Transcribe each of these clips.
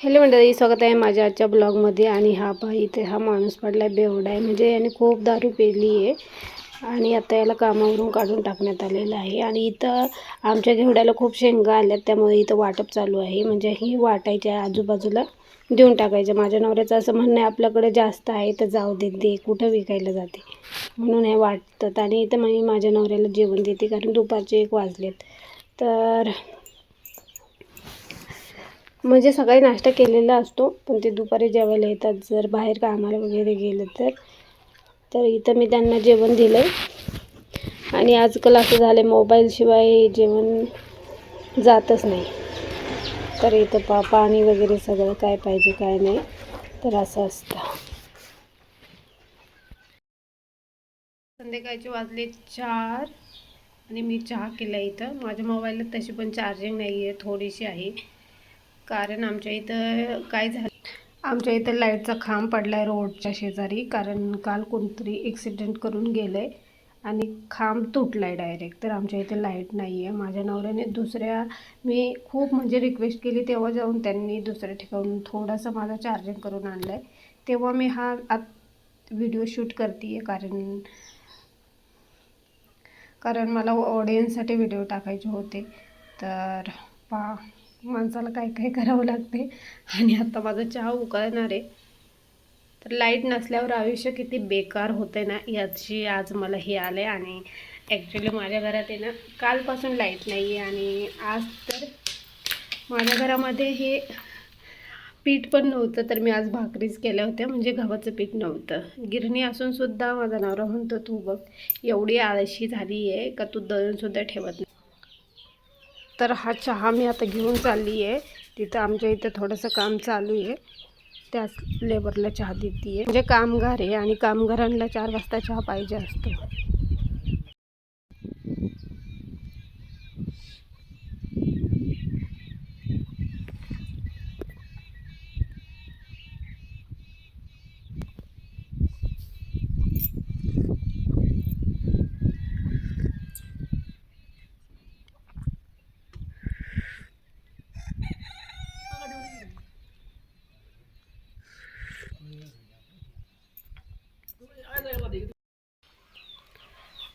Hello मंडळी स्वागत आहे माझ्या आजच्या ब्लॉगमध्ये आणि हा बाई इथे हा माणूस पडला आहे बेवडा आहे. म्हणजे याने खूप दारू पेली आहे आणि आता याला कामावरून काढून टाकण्यात आलेलं आहे. आणि इथं आमच्या घेवड्याला खूप शेंगा आल्यात त्यामुळे इथं वाटप चालू आहे. म्हणजे ही वाटायच्या आजूबाजूला देऊन टाकायचं माझ्या नवऱ्याचं असं म्हणणं आहे आपल्याकडे जास्त आहे तर जाऊ दे दे कुठं विकायला जाते. म्हणून हे वाटतात. आणि इथं मी माझ्या नवऱ्याला जेवण देते कारण दुपारचे एक वाजलेत. तर म्हणजे सकाळी नाश्ता केलेला असतो पण ते दुपारी जेवायला येतात. जर बाहेर कामाला वगैरे गेलं तर तर इथं मी त्यांना जेवण दिलं आहे आणि आजकाल असं झालं आहे मोबाईलशिवाय जेवण जातच नाही. तर इथं पा पाणी वगैरे सगळं काय पाहिजे काय नाही तर असं असतं. संध्याकाळचे वाजले चार आणि मी चहा केला इथं. माझ्या मोबाईलला तशी पण चार्जिंग नाही आहे थोडीशी आहे. कारण आमच्या इथं काय झालं? आमच्या इथं लाईटचा खांब पडला आहे रोडच्या शेजारी कारण काल कोणतरी ॲक्सिडेंट करून गेलं आहे आणि खांब तुटला आहे डायरेक्ट तर आमच्या इथे लाइट नाही आहे माझ्या नवऱ्याने दुसऱ्या मी खूप म्हणजे रिक्वेस्ट केली तेव्हा जाऊन त्यांनी दुसऱ्या ठिकाणून थोडासा माझा चार्जिंग करून आणला आहे तेव्हा मी हा आत व्हिडिओ शूट करते आहे कारण कारण मला ऑडियन्ससाठी व्हिडिओ टाकायचे होते. तर पा माणसाला काय काय करावं लागते. आणि आता माझा चहा उकळणार आहे. तर लाइट नसल्यावर आयुष्य किती बेकार होते ना याची आज मला हे आलं आहे आणि ॲक्च्युली माझ्या घरात आहे ना कालपासून लाइट नाही आहे आणि आज तर माझ्या घरामध्ये हे पीठ पण नव्हतं तर मी आज भाकरीच केल्या होत्या. म्हणजे गव्हाचं पीठ नव्हतं. गिरणी असूनसुद्धा माझा नवरा म्हणतो तू बघ एवढी आळशी झाली आहे का तू दळणसुद्धा ठेवत नाही. तर हा चहा मी आता घेऊन चालली आहे तिथं आमच्या इथं थोडंसं काम चालू आहे. त्याच लेबरला चहा देते आहे म्हणजे कामगार आहे आणि कामगारांना चार वाजता चहा पाहिजे असतो.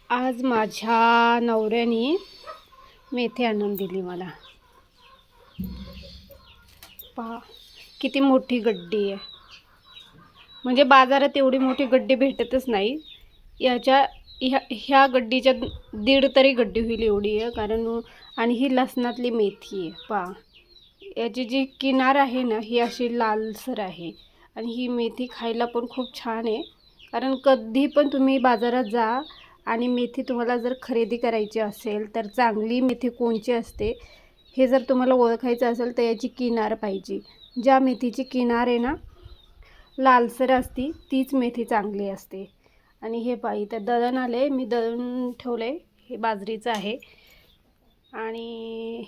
आज माझ्या नवऱ्याने मेथी आणून दिली मला. पहा किती मोठी गड्डी आहे. म्हणजे बाजारात एवढी मोठी गड्डी भेटतच नाही. याच्या ह्या ह्या गड्डीच्या दीड तरी गड्डी होईल एवढी आहे कारण आणि ही लसणातली मेथी आहे. पहा याची जी किनार आहे ना ही अशी लालसर आहे. आणि ही मेथी खायला पण खूप छान आहे. कारण कधी पण तुम्ही बाजारात जा आणि मेथी तुम्हाला जर खरेदी करायची असेल तर चांगली मेथी कोणची असते? हे जर तुम्हाला ओळखायचं असेल तर याची किनार पाहिजे. ज्या मेथीची किनार आहे ना लालसर असती तीच मेथी चांगली असते. आणि हे पाहिजे तर दळण आले मी दळण ठेवले हे बाजरीचं आहे. आणि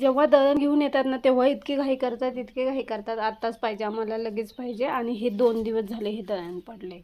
जेव्हा दळण घेऊन येतात ना तेव्हा इतकी घाई करतात इतके घाई करतात. आत्ताच पाहिजे आम्हाला लगेच पाहिजे. आणि हे दोन दिवस झाले हे दळण पडले